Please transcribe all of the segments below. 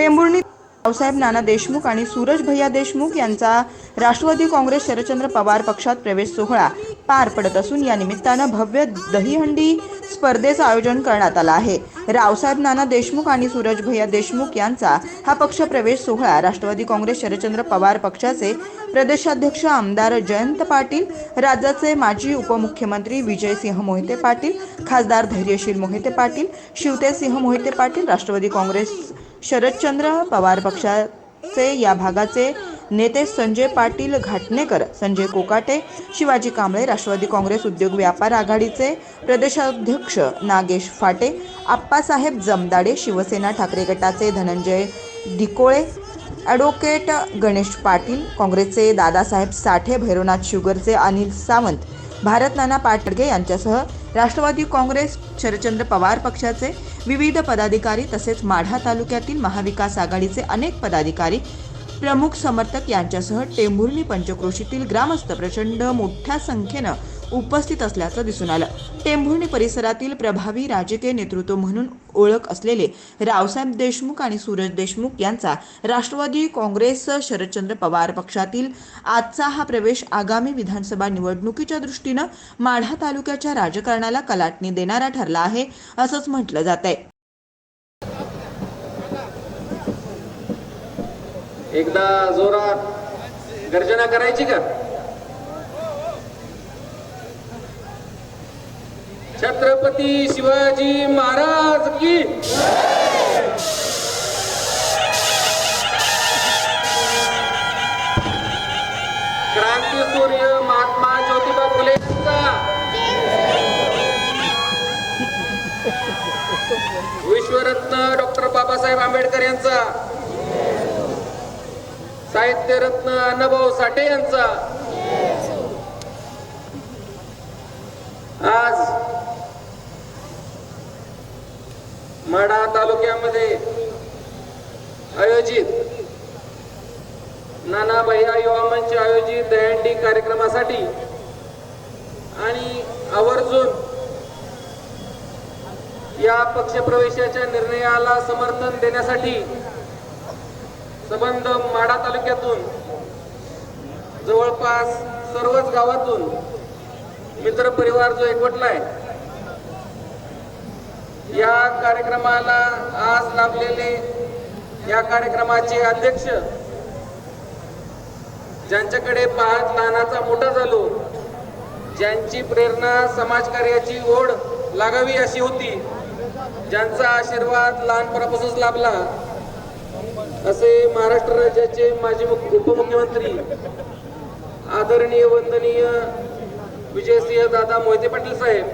टेंभुर्णी रावसाहेब नाना देशमुख आणि सूरज भैया देशमुख यांचा राष्ट्रवादी काँग्रेस शरदचंद्र पवार पक्षात प्रवेश सोहळा पार पडत असून या निमित्तानं भव्य दहीहंडी स्पर्धेचं आयोजन करण्यात आलं आहे. रावसाहेब नाना देशमुख आणि सूरज भैया देशमुख यांचा हा पक्ष प्रवेश सोहळा राष्ट्रवादी काँग्रेस शरदचंद्र पवार पक्षाचे प्रदेशाध्यक्ष आमदार जयंत पाटील राज्याचे माजी उपमुख्यमंत्री विजयसिंह मोहिते पाटील खासदार धैर्यशील मोहिते पाटील शिवतेसिंह मोहिते पाटील राष्ट्रवादी काँग्रेस शरदचंद्र पवार पक्षाचे या भागाचे नेते संजय पाटील घाटणेकर संजय कोकाटे शिवाजी कांबळे राष्ट्रवादी काँग्रेस उद्योग व्यापार आघाडीचे प्रदेशाध्यक्ष नागेश फाटे आप्पासाहेब जमदाडे शिवसेना ठाकरे गटाचे धनंजय डिकोळे ॲडव्होकेट गणेश पाटील काँग्रेसचे दादासाहेब साठे भैरवनाथ शुगरचे अनिल सावंत भारत नाना पाटडगे यांच्यासह राष्ट्रवादी काँग्रेस शरदचंद्र पवार पक्षाचे विविध पदाधिकारी तसेच माढा तालुक्यातील महाविकास आघाडीचे अनेक पदाधिकारी प्रमुख समर्थक यांच्यासह टेंभुर्णी पंचक्रोशीतील ग्रामस्थ प्रचंड मोठ्या संख्येनं उपस्थित असल्याचं दिसून आलं. टेंभुर्णी परिसरातील प्रभावी राजकीय नेतृत्व म्हणून ओळख असलेले रावसाहेब देशमुख आणि सूरज देशमुख यांचा राष्ट्रवादी काँग्रेस शरदचंद्र पवार पक्षातील आजचा हा प्रवेश आगामी विधानसभा निवडणुकीच्या दृष्टीनं माढा तालुक्याच्या राजकारणाला कलाटणी देणारा ठरला आहे असंच म्हटलं जात आहे. एकदा जोरात गर्जना करायची का? छत्रपती शिवाजी महाराज की क्रांती सूर्य महात्मा ज्योतिबा फुले यांचा. विश्वरत्न डॉक्टर बाबासाहेब आंबेडकर यांचा. साहित्यरत्न अण्णाभाऊ साठे यांचा. आज माढा तालुक्यामध्ये आयोजित नाना भैया युवा मंच आयोजित दहंडी कार्यक्रमासाठी आणि आवर्जून या पक्षप्रवेशाच्या निर्णयाला समर्थन देण्यासाठी संबंध माढा तालुक्यातून जवळपास सर्वच गावातून मित्र परिवार जो आहे या कार्यक्रमाला आज लाभलेले या कार्यक्रमाचे अध्यक्ष ज्यांच्याकडे पाहत लहानाचा मोठा झालो ज्यांची प्रेरणा समाजकार्याची ओढ लागावी अशी होती ज्यांचा आशीर्वाद लहानपणापासूनच लाभला असे महाराष्ट्र राज्याचे माजी मुख- उपमुख्यमंत्री आदरणीय वंदनीय विजयसिंह दादा मोहिते पाटील साहेब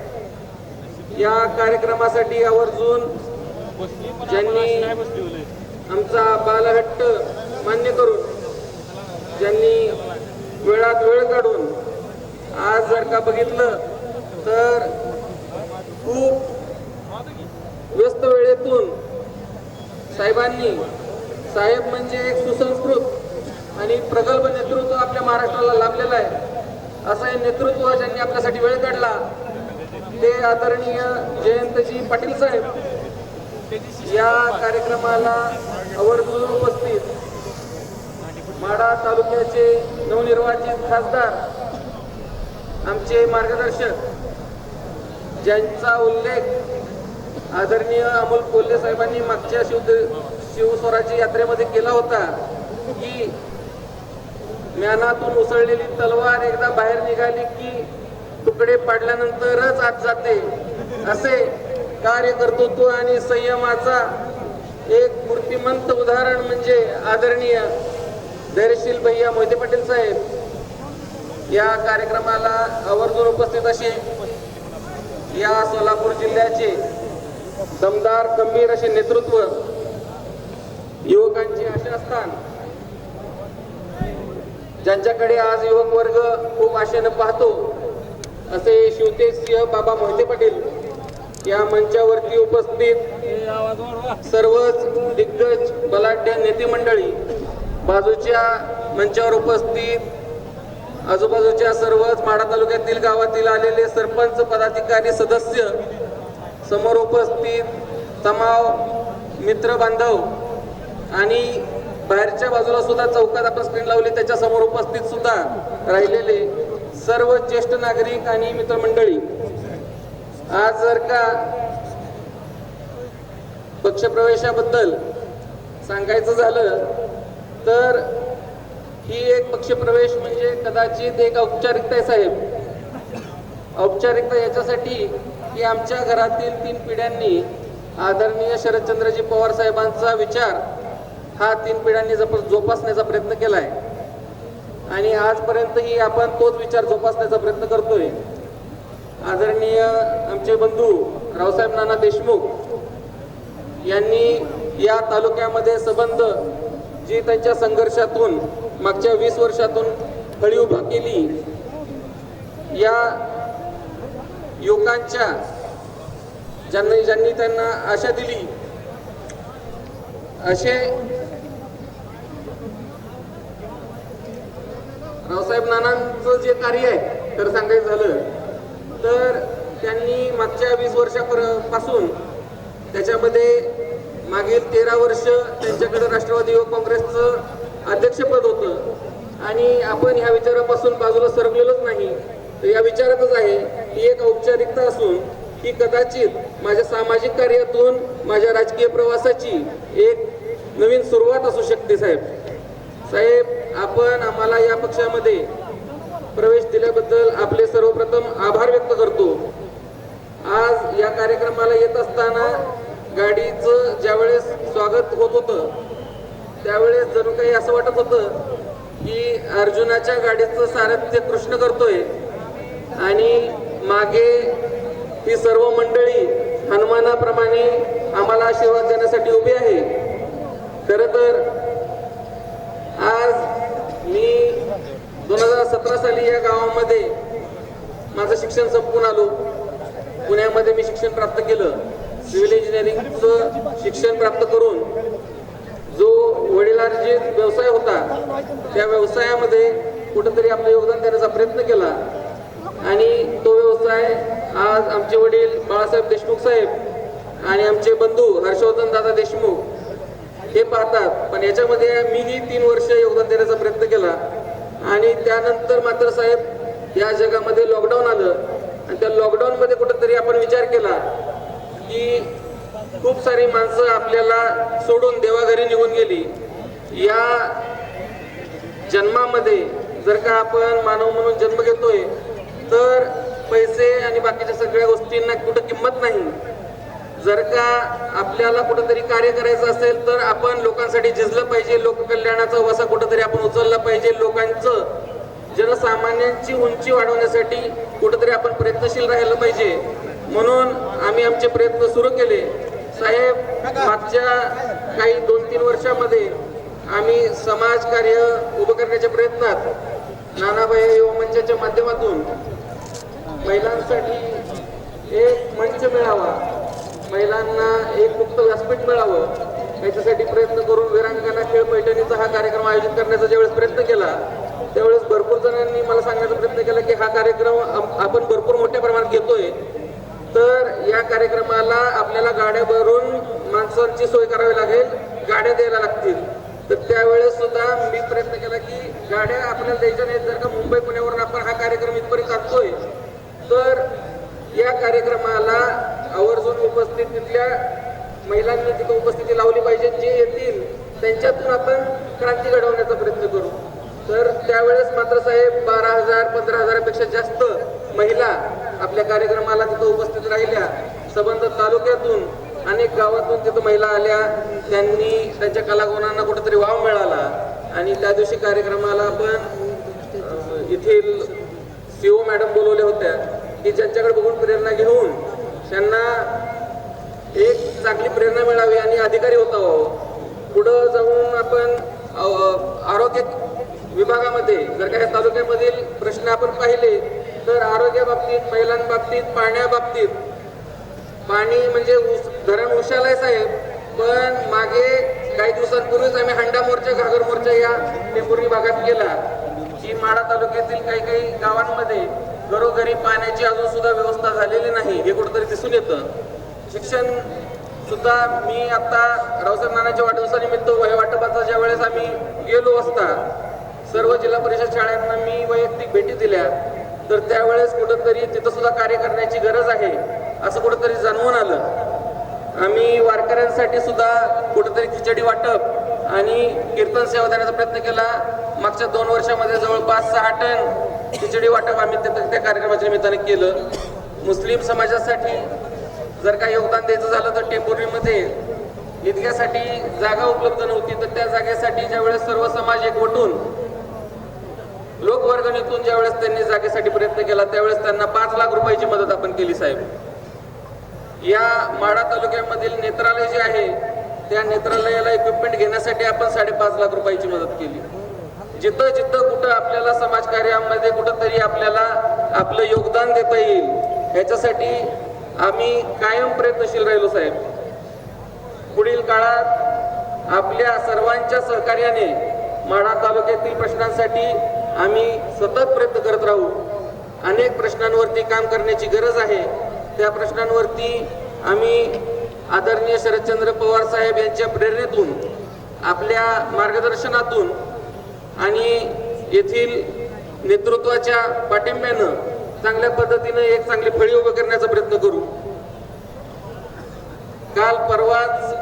या कार्यक्रमासाठी आवर्जून ज्यांनी आमचा बालहट्ट मान्य करून ज्यांनी वेळात वेळ काढून आज जर का बघितलं तर खूप व्यस्त वेळेतून साहेबांनी साहेब म्हणजे एक सुसंस्कृत आणि प्रगल्भ नेतृत्व आपल्या महाराष्ट्राला लाभलेलं आहे. असं हे नेतृत्व ज्यांनी आपल्यासाठी वेळ काढला ते आदरणीय जयंतजी पाटील साहेब या कार्यक्रमाला आवर्जून उपस्थित माडा तालुक्याचे नवनिर्वाचित खासदार आमचे मार्गदर्शक ज्यांचा उल्लेख आदरणीय अमोल कोल्हे साहेबांनी मागच्या शिव शिवस्वराज्य यात्रेमध्ये केला होता की म्यानातून उसळलेली तलवार एकदा बाहेर निघाली की तुकडे पाडल्यानंतरच आत जाते. असे कार्यकर्तृत्व आणि संयमाचा एक मूर्तिमंत उदाहरण म्हणजे आदरणीय धैर्यशील भैया मोहिते पाटील साहेब. या कार्यक्रमाला आवर्जून उपस्थित असे या सोलापूर जिल्ह्याचे दमदार गंभीर असे नेतृत्व युवकांचे असे असतान ज्यांच्याकडे आज युवक वर्ग खूप आशेनं पाहतो असे शिवतेज सिंह बाबा मोहिते पाटील या मंचावरती उपस्थित सर्वच दिग्गज बलाढ्य नेते मंडळी बाजूच्या मंचावर उपस्थित आजूबाजूच्या सर्वच माढा तालुक्यातील गावातील आलेले सरपंच पदाधिकारी सदस्य समोर उपस्थित तमाव मित्र बांधव आणि बाहेरच्या बाजूला सुद्धा चौकात आपण स्क्रीन लावली त्याच्यासमोर उपस्थित सुद्धा राहिलेले सर्व ज्येष्ठ नागरिक आणि मित्रमंडळी आज जर का पक्षप्रवेशाबद्दल सांगायचं झालं तर ही एक पक्षप्रवेश म्हणजे कदाचित एक औपचारिकता आहे साहेब. औपचारिकता याच्यासाठी की आमच्या घरातील तीन पिढ्यांनी आदरणीय शरदचंद्रजी पवार साहेबांचा विचार हा तीन पिढ्यांनी जप जोपासण्याचा प्रयत्न केला आहे आणि आजपर्यंतही आपण तोच विचार जोपासण्याचा प्रयत्न करतोय. आदरणीय आमचे बंधू रावसाहेब नाना देशमुख यांनी या तालुक्यामध्ये संबंध जी त्यांच्या संघर्षातून मागच्या वीस वर्षातून फळी उभा केली या युवकांच्या ज्यांनी ज्यांनी त्यांना आशा दिली असे रावसाहेब नानांचं जे कार्य आहे तर सांगायचं झालं तर त्यांनी मागच्या वीस वर्षापासून त्याच्यामध्ये मागील तेरा वर्ष त्यांच्याकडे राष्ट्रवादी युवक काँग्रेसचं अध्यक्षपद होतं. आणि आपण ह्या विचारापासून बाजूला सरकलेलोच नाही. तर या विचारातच आहे ही एक औपचारिकता असून ही कदाचित माझ्या सामाजिक कार्यातून माझ्या राजकीय प्रवासाची एक नवीन सुरुवात असू शकते साहेब. साहेब आपण आम्हाला या पक्षामध्ये प्रवेश दिल्याबद्दल आपले सर्वप्रथम आभार व्यक्त करतो. आज या कार्यक्रमाला येत असताना गाडीचं ज्यावेळेस स्वागत होत होतं त्यावेळेस जणू काही असं वाटत होतं की अर्जुनाच्या गाडीचं सारथ्य कृष्ण करतोय आणि मागे ही सर्व मंडळी हनुमानाप्रमाणे आम्हाला आशीर्वाद देण्यासाठी उभी आहे. खरं तर आज मी दोन हजार एका गावामध्ये माझं शिक्षण संपून आलो. पुण्यामध्ये मी शिक्षण प्राप्त केलं. सिव्हिल इंजिनिअरिंगचं शिक्षण प्राप्त करून जो वडिलांचे व्यवसाय होता त्या व्यवसायामध्ये कुठंतरी आपलं योगदान देण्याचा प्रयत्न केला. आणि तो व्यवसाय आज आमचे वडील बाळासाहेब देशमुख साहेब आणि आमचे बंधू हर्षवर्धन दादा देशमुख हे पाहतात. पण याच्यामध्ये मीही तीन वर्ष योगदान देण्याचा प्रयत्न केला. आणि त्यानंतर मात्र साहेब या जगामध्ये लॉकडाऊन आलं. आणि त्या लॉकडाऊनमध्ये कुठंतरी आपण विचार केला की खूप सारी माणसं आपल्याला सोडून देवाघरी निघून गेली. या जन्मामध्ये जर का आपण मानव म्हणून जन्म घेतोय तर पैसे आणि बाकीच्या सगळ्या गोष्टींना कुठं किंमत नाही. जर का आपल्याला कुठंतरी कार्य करायचं असेल तर आपण लोकांसाठी झिजलं पाहिजे लोककल्याणाचा वसा कुठंतरी आपण उचलला पाहिजे. लोकांचं जनसामान्यांची उंची वाढवण्यासाठी कुठंतरी आपण प्रयत्नशील राहिलं पाहिजे. म्हणून आम्ही आमचे प्रयत्न सुरू केले. साहेब मागच्या काही दोन तीन वर्षामध्ये आम्ही समाज कार्य उभं करण्याच्या प्रयत्नात नानाभाई युवा मंचाच्या माध्यमातून महिलांसाठी एक मंच मिळावा. महिलांना एक मुक्त व्यासपीठ मिळावं याच्यासाठी प्रयत्न करून वीरांगणा खेळ पैठणीचा हा कार्यक्रम आयोजित करण्याचा ज्यावेळेस प्रयत्न केला त्यावेळेस भरपूर जणांनी मला सांगण्याचा प्रयत्न केला की हा कार्यक्रम आपण भरपूर मोठ्या प्रमाणात घेतोय. तर या कार्यक्रमाला आपल्याला गाड्या भरून माणसांची सोय करावी लागेल गाड्या द्यायला लागतील. तर त्यावेळेस सुद्धा मी प्रयत्न केला की गाड्या आपल्याला द्यायच्या नाहीत जर का मुंबई पुण्यावरून आपण हा कार्यक्रम इथपर्यंत आणतोय तर या कार्यक्रमाला आवर्जून उपस्थित तिथल्या महिलांनी तिथं उपस्थिती लावली पाहिजे जे येतील त्यांच्यातून आपण क्रांती घडवण्याचा प्रयत्न करू. तर त्यावेळेस मात्र साहेब बारा हजार पंधरा हजारापेक्षा जास्त महिला आपल्या कार्यक्रमाला तिथं उपस्थित राहिल्या. सबंध तालुक्यातून अनेक गावातून तिथं महिला आल्या. त्यांनी त्यांच्या कलागुणांना कुठेतरी वाव मिळाला. आणि त्या दिवशी कार्यक्रमाला आपण येथील सीओ मॅडम बोलवल्या होत्या की ज्यांच्याकडे बघून प्रेरणा घेऊन त्यांना एक चांगली प्रेरणा मिळावी आणि अधिकारी होता व्हावं पुढं जाऊन आपण आरोग्य विभागामध्ये जर का या तालुक्यामधील प्रश्न आपण पाहिले तर आरोग्याबाबतीत महिलांबाबतीत पाण्याबाबतीत पाणी म्हणजे उस धरण उशालाय साहेब पण मागे काही दिवसांपूर्वीच आम्ही हंडा मोर्चा घागर मोर्चा या टेंभुर्णी भागात गेला. की माडा तालुक्यातील काही काही गावांमध्ये घरोघरी पाण्याची अजून सुद्धा व्यवस्था झालेली नाही हे कुठंतरी दिसून येतं. शिक्षण सुद्धा मी आता रावसाहेब नानाच्या वाढदिवसानिमित्त वय वाटपाचा ज्या वेळेस आम्ही गेलो असता सर्व जिल्हा परिषद शाळांना मी वैयक्तिक भेटी दिल्या. तर त्यावेळेस कुठंतरी तिथं सुद्धा कार्य करण्याची गरज आहे असं कुठंतरी जाणवून आलं. आम्ही वारकऱ्यांसाठी सुद्धा कुठेतरी खिचडी वाटप आणि कीर्तन सेवा देण्याचा प्रयत्न केला. मागच्या दोन वर्षामध्ये जवळपास सहा टन खिचडी वाटप आम्ही त्या कार्यक्रमाच्या निमित्ताने केलं. मुस्लिम समाजासाठी जर काही योगदान द्यायचं झालं तर टेंभुर्णीमध्ये इतक्यासाठी जागा उपलब्ध नव्हती तर त्या जागेसाठी ज्यावेळेस सर्व समाज एकवटून लोकवर्गणीतून ज्यावेळेस त्यांनी जागेसाठी प्रयत्न केला त्यावेळेस त्यांना पाच लाख रुपयाची मदत आपण केली साहेब. या माडा तालुक्यामधील नेत्रालय जे आहे त्या नेत्रालयाला इक्विपमेंट घेण्यासाठी आपण साडेपाच लाख रुपयाची मदत केली. जिथं जिथं कुठं आपल्याला समाजकार्यामध्ये कुठंतरी आपल्याला आपलं योगदान देता येईल ह्याच्यासाठी आम्ही कायम प्रयत्नशील राहिलो साहेब. पुढील काळात आपल्या सर्वांच्या सहकार्याने माढा तालुक्यातील प्रश्नांसाठी आम्ही सतत प्रयत्न करत राहू. अनेक प्रश्नांवरती काम करण्याची गरज आहे. त्या प्रश्नांवरती आम्ही आदरणीय शरदचंद्र पवार साहेब यांच्या प्रेरणेतून आपल्या मार्गदर्शनातून आणि येथील नेतृत्वाच्या पाठिंब्यानं चांगल्या पद्धतीनं एक चांगली फळी उभं करण्याचा प्रयत्न करू. काल परवाच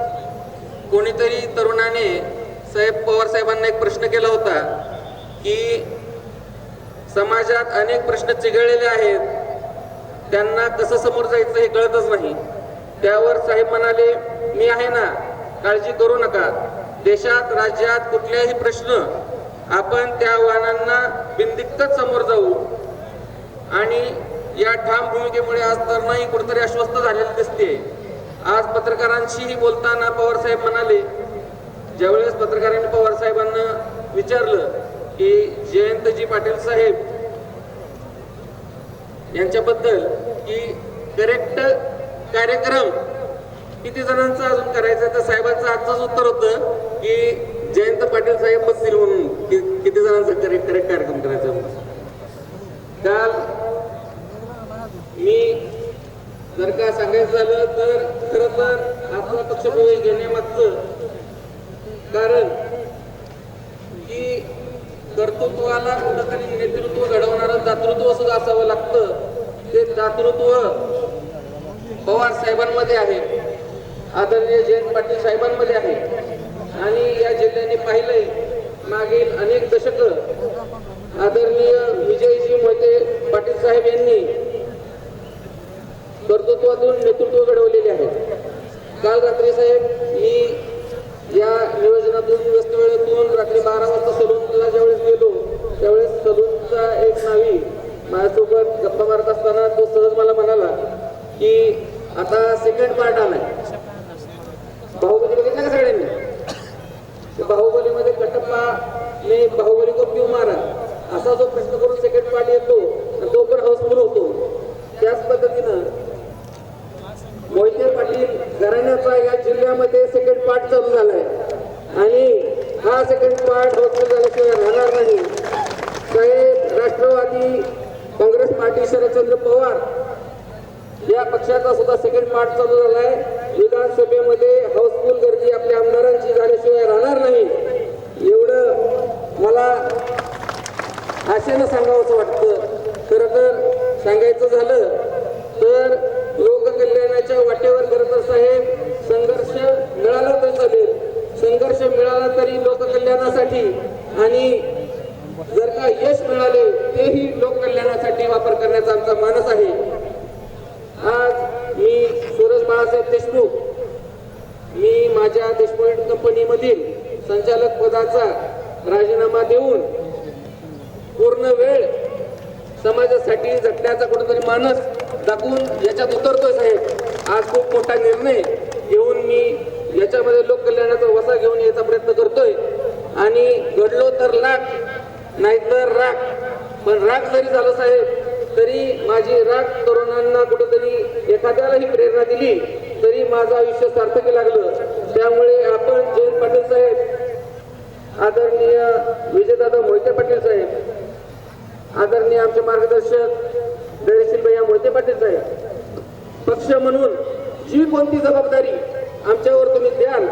कोणीतरी तरुणाने साहेब पवार साहेबांना एक प्रश्न केला होता की समाजात अनेक प्रश्न चिघळलेले आहेत. त्यांना कसं समोर जायचं हे कळतच नाही. त्यावर साहेब म्हणाले मी आहे ना काळजी करू नका. देशात राज्यात कुठल्याही प्रश्न आपण त्या आव्हानांना बिंदिक्तच समोर जाऊ. आणि या ठाम भूमिकेमुळे आज तरुणाई कुठेतरी अस्वस्थ झालेली दिसते आज पत्रकारांशीही बोलताना पवार साहेब म्हणाले ज्यावेळेस पत्रकारांनी पवार साहेबांना विचारलं की जयंतजी पाटील साहेब यांच्याबद्दल की करेक्ट कार्यक्रम किती जणांचा अजून करायचा तर साहेबांचं आजचंच उत्तर होतं की जयंत पाटील साहेब बसतील म्हणून. कि- किती जणांचा करेक्ट करेक्ट कार्यक्रम करायचा काल मी जर का सांगायचं झालं तर खर तर आपला पक्षप्रवेश घेण्यामागचं कारण की कर्तृत्वाला कुठंतरी नेतृत्व घडवणारं दातृत्व सुद्धा असावं लागतं. ते दातृत्व पवार साहेबांमध्ये आहे. आदरणीय जयंत पाटील साहेबांमध्ये आहे. आणि या जिल्ह्याने पाहिलंय मागील अनेक दशक आदरणीय विजयजी मोहिते पाटील साहेब यांनी कर्तृत्वातून नेतृत्व घडवलेले आहे. काल रात्री साहेब मी या नियोजनातून व्यस्त वेळेतून रात्री बारा वाजता सलूनला ज्यावेळेस गेलो त्यावेळेस सलूनचा एक नावी माझ्यासोबत गप्पा मारत असताना तो सहज मला म्हणाला की आता सेकंड पार्ट आलाय. पवार या पक्षाचा सुद्धा सेकंड पार्ट चालू झालाय. विधानसभेमध्ये हाऊसफुल गर्दी आपल्या आमदारांची झाल्याशिवाय राहणार नाही. एवढं मला आशेनं सांगावंसं वाटतं. खरं तर सांगायचं झालं तर लोककल्याणाच्या वाटेवर खरं तर साहेब संघर्ष मिळाला तर चालेल. संघर्ष मिळाला तरी लोककल्याणासाठी आणि जर का यश मिळाले तेही लोककल्याणासाठी वापर करण्याचा आमचा मानस आहे. आज मी सुरज बाळासाहेब देशमुख मी माझ्या देशमुख कंपनीमधील संचालक पदाचा राजीनामा देऊन पूर्ण वेळ समाजासाठी झटण्याचा कुठेतरी मानस दाखवून याच्यात उतरतोय साहेब. आज खूप मोठा निर्णय घेऊन मी याच्यामध्ये लोककल्याणाचा वसा घेऊन याचा प्रयत्न करतोय. आणि घडलो तर लाख नाहीतर राग. पण राग जरी झालं साहेब तरी माझी राख तरुणांना कुठेतरी एखाद्यालाही प्रेरणा दिली तरी माझं आयुष्य सार्थकी लागलं. त्यामुळे आपण जयंत पाटील साहेब आदरणीय विजयदादा मोहिते पाटील साहेब आदरणीय आमचे मार्गदर्शक दळशील भैया मोहिते पाटील साहेब पक्ष म्हणून जी कोणती जबाबदारी आमच्यावर तुम्ही द्याल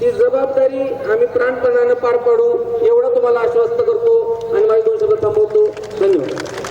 ती जबाबदारी आम्ही प्राणपणानं पार पाडू एवढं तुम्हाला आश्वस्त करतो आणि माझे दोन शब्द थांबवतो. धन्यवाद.